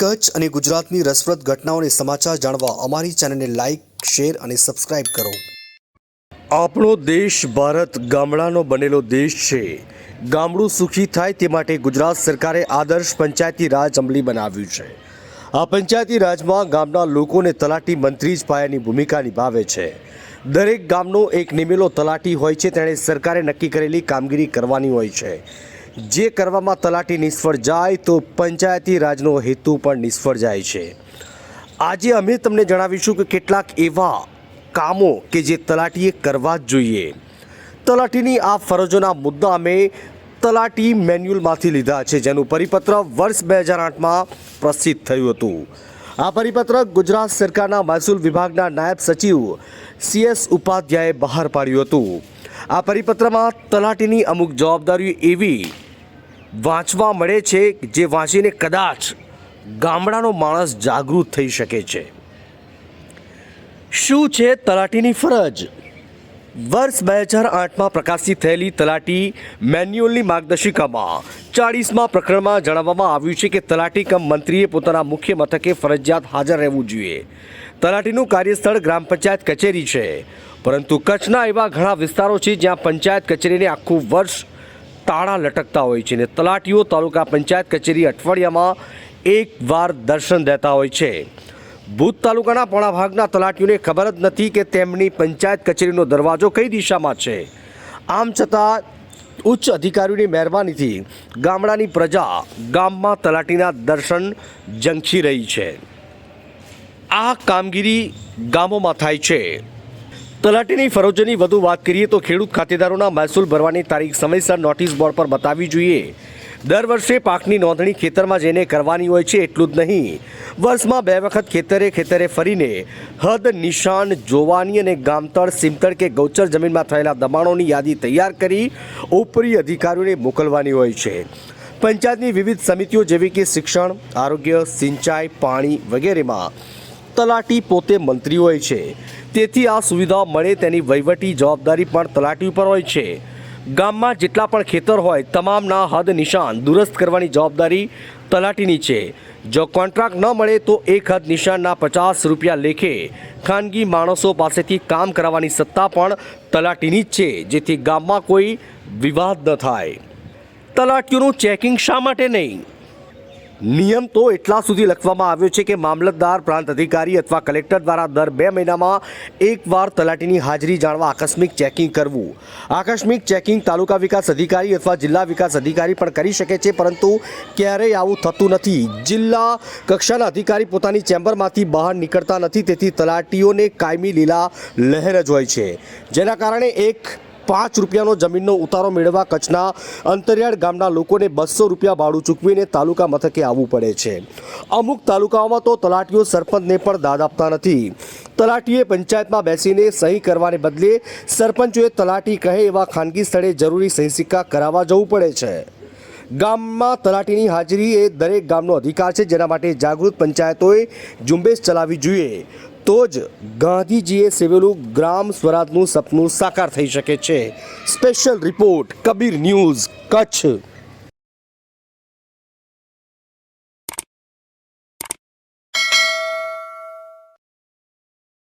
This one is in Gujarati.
કચ્છ અને ગુજરાતની રસપ્રદ ઘટનાઓને સમાચાર જાણવા અમારી ચેનલને લાઇક શેર અને સબસ્ક્રાઇબ કરો. આપણો દેશ ભારત ગામડાનો બનેલો દેશ છે. ગામડું સુખી થાય તે માટે ગુજરાત સરકારે આદર્શ પંચાયતી રાજ અમલી બનાવ્યું છે. આ પંચાયતી રાજમાં ગામના લોકોને તલાટી મંત્રી જ પાયાની ભૂમિકા નિભાવે છે. દરેક ગામનો એક નિમેલો તલાટી હોય છે, તેણે સરકારે નક્કી કરેલી કામગીરી કરવાની હોય છે. જે કરવામાં તલાટી નિષ્ફળ જાય તો પંચાયતી રાજનો હેતુ પણ નિષ્ફળ જાય છે. આજે અમે તમને જણાવીશું કે કેટલાક એવા કામો કે જે તલાટીએ કરવા જ જોઈએ. તલાટીની આ ફરજોના મુદ્દા અમે તલાટી મેન્યુઅલમાંથી લીધા છે, જેનું પરિપત્ર વર્ષ બે હજાર આઠમાં પ્રસિદ્ધ થયું હતું. આ પરિપત્ર ગુજરાત સરકારના મહેસૂલ વિભાગના નાયબ સચિવ સીએસ ઉપાધ્યાયે બહાર પાડ્યું હતું. આ પરિપત્રમાં તલાટીની અમુક જવાબદારીઓ એવી વાંચવા મળે છે જે વાંચીને કદાચ ગામડાનો માણસ જાગૃત થઈ શકે છે. શું છે તલાટીની ફરજ? વર્ષ બે હજાર આઠમાં પ્રકાશિત થયેલી તલાટી મેન્યુઅલની માર્ગદર્શિકામાં ચાળીસમાં પ્રકરણમાં જણાવવામાં આવ્યું છે કે તલાટી કમ મંત્રીએ પોતાના મુખ્ય મથકે ફરજિયાત હાજર રહેવું જોઈએ. તલાટીનું કાર્યસ્થળ ગ્રામ પંચાયત કચેરી છે. પરંતુ કચ્છના એવા ઘણા વિસ્તારો છે જ્યાં પંચાયત કચેરીને આખું વર્ષ તાળા લટકતા હોય છે ને તલાટીઓ તાલુકા પંચાયત કચેરી અઠવાડિયામાં એક વાર દર્શન દેતા હોય છે. ભૂત તાલુકાના પોણા ભાગના તલાટીઓને ખબર જ નથી કે તેમની પંચાયત કચેરીનો દરવાજો કઈ દિશામાં છે. આમ છતાં ઉચ્ચ અધિકારીઓની મહેરબાનીથી ગામડાની પ્રજા ગામમાં તલાટીના દર્શન ઝંખી રહી છે. આ કામગીરી ગામોમાં થાય છે. તલાટીની ફરજોની વધુ વાત કરીએ તો ખેડૂત ખાતેદારોના મહેસૂલ ભરવાની તારીખ સમયસર નોટિસ બોર્ડ પર બતાવવી જોઈએ. દર વર્ષે પાકની નોંધણી ખેતરમાં જઈને કરવાની હોય છે એટલું જ નહીં. વર્ષમાં બે વખત ખેતરે ખેતરે ફરીને હદ નિશાન જોવાની અને ગામતળ, સીમતળ કે ગૌચર જમીનમાં થયેલા દબાણોની યાદી તૈયાર કરી ઉપરી અધિકારીઓને મોકલવાની હોય છે. પંચાયતની વિવિધ સમિતિઓ જેવી કે શિક્ષણ, આરોગ્ય, સિંચાઈ, પાણી વગેરેમાં તલાટી પોતે મંત્રી હોય છે. તેથી આ સુવિધા મળે તેની વહીવટી જવાબદારી પણ તલાટી ઉપર હોય છે. ગામમાં જેટલા પણ ખેતર હોય, તમામના હદ નિશાન દુરસ્ત કરવાની જવાબદારી તલાટીની છે. જો કોન્ટ્રાક્ટ ન મળે તો એક હદ નિશાનના પચાસ રૂપિયા લેખે ખાનગી માણસો પાસેથી કામ કરાવવાની સત્તા પણ તલાટીની જ છે, જેથી ગામમાં કોઈ વિવાદ ન થાય. તલાટીઓનું ચેકિંગ શા માટે નહીં? નિયમ તો એટલા સુધી લખવામાં આવ્યો છે કે મામલતદાર, પ્રાંત અધિકારી અથવા કલેક્ટર દ્વારા દર બે મહિનામાં એકવાર તલાટીની હાજરી જાણવા આકસ્મિક ચેકિંગ કરવું. આકસ્મિક ચેકિંગ તાલુકા વિકાસ અધિકારી અથવા જિલ્લા વિકાસ અધિકારી પણ કરી શકે છે, પરંતુ ક્યારેય આવું થતું નથી. જિલ્લા કક્ષાના અધિકારી પોતાની ચેમ્બરમાંથી બહાર નીકળતા નથી, તેથી તલાટીઓને કાયમી લીલા લહેર જ હોય છે. જેના કારણે એક પાંચ રૂપિયાનો જમીનનો ઉતારો મેળવવા કચ્છના અંતરિયાળ ગામના લોકોને બસો રૂપિયા ભાડું ચૂકવીને તાલુકા મથકે આવવું પડે છે. અમુક તાલુકાઓમાં તો તલાટીઓ સરપંચને પણ દાદ આપતા નથી. તલાટીએ પંચાયતમાં બેસીને સહી કરવાને બદલે સરપંચોએ તલાટી કહે એવા ખાનગી સ્થળે જરૂરી સહી સિક્કા કરાવવા જવું પડે છે. ગામમાં તલાટીની હાજરી એ દરેક ગામનો અધિકાર છે, જેના માટે જાગૃત પંચાયતોએ ઝુંબેશ ચલાવવી જોઈએ. તો જ ગાંધીજીએ સેવેલું ગ્રામ સ્વરાજનું સપનું સાકાર થઈ શકે છે. Special report Kabir news Kutch.